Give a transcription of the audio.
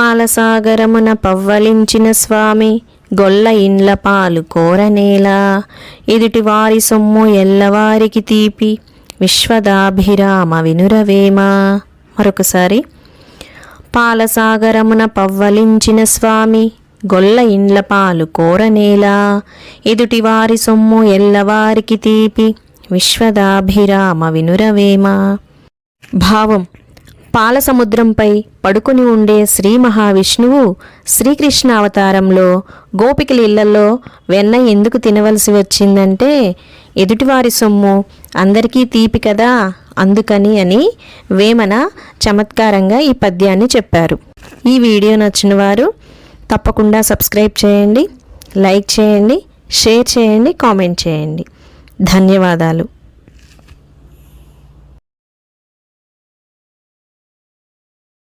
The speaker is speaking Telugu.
పాలసాగరమున పవ్వలించిన స్వామి గొల్ల ఇండ్ల పాలు కోరనేలా. ఎదుటి వారి సొమ్ము ఎల్లవారికి తీపి విశ్వదాభిరామ వినురవేమ. మరొకసారి పాలసాగరమున పవ్వలించిన స్వామి గొల్ల ఇండ్ల పాలు కోరనేలా. ఎదుటివారి సొమ్ము ఎల్లవారికి తీపి విశ్వదాభిరామ వినురవేమ. భావం పాల సముద్రంపై పడుకుని ఉండే శ్రీ మహావిష్ణువు శ్రీకృష్ణ అవతారంలో గోపికల ఇళ్ళలో వెన్న ఎందుకు తినవలసి వచ్చిందంటే ఎదుటివారి సొమ్ము అందరికీ తీపి కదా అందుకని అని వేమన చమత్కారంగా ఈ పద్యాన్ని చెప్పారు. ఈ వీడియో నచ్చిన వారు తప్పకుండా సబ్స్క్రైబ్ చేయండి లైక్ చేయండి షేర్ చేయండి కామెంట్ చేయండి. ధన్యవాదాలు.